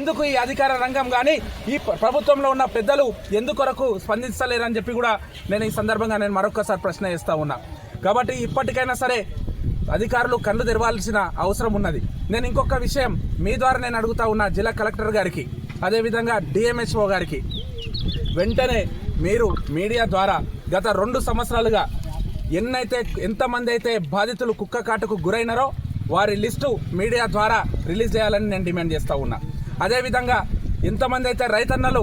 ఎందుకు ఈ అధికార రంగం కానీ ఈ ప్రభుత్వంలో ఉన్న పెద్దలు ఎందుకొరకు స్పందించలేరని చెప్పి కూడా నేను ఈ సందర్భంగా నేను మరొకసారి ప్రశ్న వేస్తా ఉన్నా. కాబట్టి ఇప్పటికైనా సరే అధికారులు కళ్ళు తెరవాల్సిన అవసరం ఉన్నది. నేను ఇంకొక విషయం మీ ద్వారా నేను అడుగుతా ఉన్నా జిల్లా కలెక్టర్ గారికి అదేవిధంగా డిఎంహెచ్ఓ గారికి. వెంటనే మీరు మీడియా ద్వారా గత రెండు సంవత్సరాలుగా ఎన్నైతే ఎంతమంది అయితే బాధితులు కుక్క కాటుకు గురైనారో వారి లిస్టు మీడియా ద్వారా రిలీజ్ చేయాలని నేను డిమాండ్ చేస్తూ ఉన్నా. అదేవిధంగా ఎంతమంది అయితే రైతన్నలు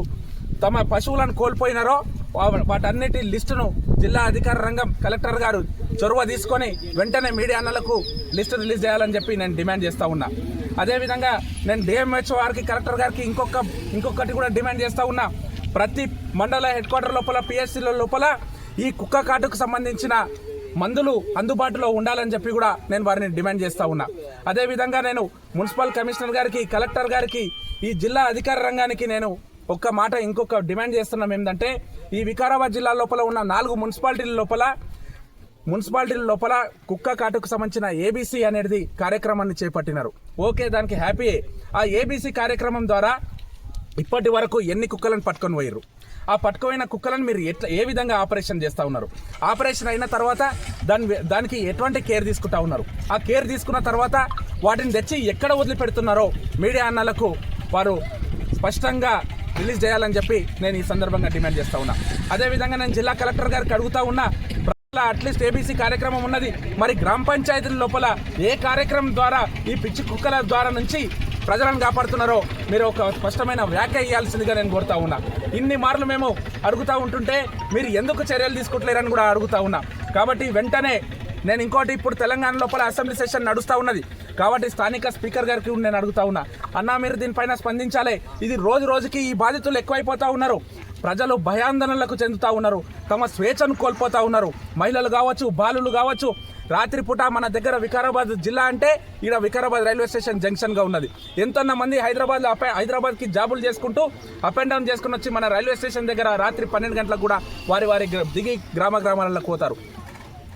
తమ పశువులను కోల్పోయినారో వా- వాటన్నిటి లిస్టును జిల్లా అధికార రంగం కలెక్టర్ గారు చొరవ తీసుకొని వెంటనే మీడియా అన్నలకు లిస్టు రిలీజ్ చేయాలని చెప్పి నేను డిమాండ్ చేస్తూ ఉన్నా. అదేవిధంగా నేను డిఎంహెచ్ఓ గారికి కలెక్టర్ గారికి ఇంకొక ఇంకొకటి కూడా డిమాండ్ చేస్తూ ఉన్నా. ప్రతి మండల హెడ్ క్వార్టర్ లోపల పిఎస్సీల లోపల ఈ కుక్క కాటుకు సంబంధించిన మందులు అందుబాటులో ఉండాలని చెప్పి కూడా నేను వారిని డిమాండ్ చేస్తా ఉన్నా. అదేవిధంగా నేను మున్సిపల్ కమిషనర్ గారికి కలెక్టర్ గారికి ఈ జిల్లా అధికార రంగానికి నేను ఒక్క మాట ఇంకొక డిమాండ్ చేస్తున్నాం ఏంటంటే ఈ వికారాబాద్ జిల్లా లోపల ఉన్న నాలుగు మున్సిపాలిటీల లోపల మున్సిపాలిటీల లోపల కుక్క కాటుకు సంబంధించిన ఏబీసీ అనేది కార్యక్రమాన్ని చేపట్టినారు. ఓకే దానికి హ్యాపీ ఆ ఏబీసీ కార్యక్రమం ద్వారా ఇప్పటి వరకు ఎన్ని కుక్కలను పట్టుకొని పోయారు ఆ పట్టుకుపోయిన కుక్కలను మీరు ఎట్లా ఏ విధంగా ఆపరేషన్ చేస్తూ ఉన్నారు? ఆపరేషన్ అయిన తర్వాత దాని దానికి ఎటువంటి కేర్ తీసుకుంటా ఉన్నారు? ఆ కేర్ తీసుకున్న తర్వాత వాటిని తెచ్చి ఎక్కడ వదిలిపెడుతున్నారో మీడియా అన్నలకు వారు స్పష్టంగా రిలీజ్ చేయాలని చెప్పి నేను ఈ సందర్భంగా డిమాండ్ చేస్తా ఉన్నా. అదేవిధంగా నేను జిల్లా కలెక్టర్ గారికి అడుగుతా ఉన్నా అట్లీస్ట్ ఏబీసీ కార్యక్రమం ఉన్నది. మరి గ్రామ పంచాయతీల లోపల ఏ కార్యక్రమం ద్వారా ఈ పిచ్చి కుక్కల ద్వారా నుంచి ప్రజలను కాపాడుతున్నారో మీరు ఒక స్పష్టమైన వ్యాఖ్య ఇవ్వాల్సిందిగా నేను కోరుతా ఉన్నా. ఇన్ని మార్లు మేము అడుగుతా ఉంటుంటే మీరు ఎందుకు చర్యలు తీసుకుంటలేరని కూడా అడుగుతా ఉన్నా. కాబట్టి వెంటనే నేను ఇంకోటి ఇప్పుడు తెలంగాణ లోపల అసెంబ్లీ సెషన్ నడుస్తూ ఉన్నది. కాబట్టి స్థానిక స్పీకర్ గారికి నేను అడుగుతా ఉన్నా. అన్నా మీరు దీనిపైన స్పందించాలి. ఇది రోజు రోజుకి ఈ బాధితులు ఎక్కువైపోతూ ఉన్నారు. ప్రజలు భయాందోళనలకు చెందుతా ఉన్నారు. తమ స్వేచ్ఛను కోల్పోతూ ఉన్నారు. మహిళలు కావచ్చు బాలులు కావచ్చు రాత్రిపూట మన దగ్గర వికారాబాద్ జిల్లా అంటే ఈడ వికారాబాద్ రైల్వే స్టేషన్ జంక్షన్గా ఉన్నది. ఎంతన్న మంది హైదరాబాద్లో అప్ హైదరాబాద్కి జాబులు చేసుకుంటూ అప్ అండ్ డౌన్ చేసుకుని వచ్చి మన రైల్వే స్టేషన్ దగ్గర రాత్రి పన్నెండు గంటలకు కూడా వారి వారి దిగి గ్రామ గ్రామాలలో పోతారు.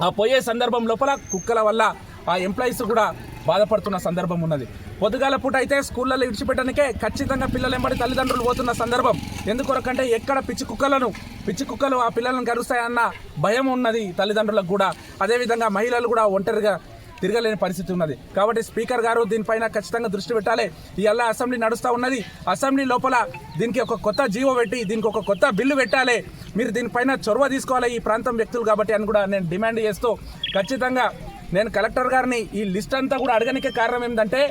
ఆ పోయే సందర్భం లోపల కుక్కల వల్ల ఆ ఎంప్లాయీస్ కూడా బాధపడుతున్న సందర్భం ఉన్నది. పొద్దుగాల పూట అయితే స్కూళ్ళలో విడిచిపెట్టడానికే ఖచ్చితంగా పిల్లలు ఎంబడి తల్లిదండ్రులు పోతున్న సందర్భం. ఎందుకొరకంటే ఎక్కడ పిచ్చి కుక్కలను పిచ్చి కుక్కలు ఆ పిల్లలను గరుస్తాయన్న భయం ఉన్నది తల్లిదండ్రులకు కూడా. అదేవిధంగా మహిళలు కూడా ఒంటరిగా తిరగలేని పరిస్థితి ఉన్నది. కాబట్టి స్పీకర్ గారు దీనిపైన ఖచ్చితంగా దృష్టి పెట్టాలి. ఇవాళ అసెంబ్లీ నడుస్తూ ఉన్నది. అసెంబ్లీ లోపల దీనికి ఒక కొత్త జీవో పెట్టి దీనికి ఒక కొత్త బిల్లు పెట్టాలి. మీరు దీనిపైన చొరవ తీసుకోవాలి ఈ ప్రాంతం వ్యక్తులు కాబట్టి అని కూడా నేను డిమాండ్ చేస్తూ ఖచ్చితంగా నేను కలెక్టర్ గారిని ఈ లిస్ట్ అంతా కూడా అడగనికే కారణం ఏంటంటే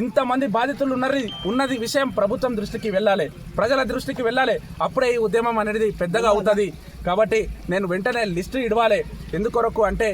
ఇంతమంది బాధితులు ఉన్నది ఉన్నది విషయం ప్రభుత్వం దృష్టికి వెళ్ళాలి. ప్రజల దృష్టికి వెళ్ళాలి. అప్పుడే ఈ ఉద్యమం అనేది పెద్దగా అవుతుంది. కాబట్టి నేను వెంటనే లిస్టు ఇవ్వాలి ఎందుకొరకు అంటే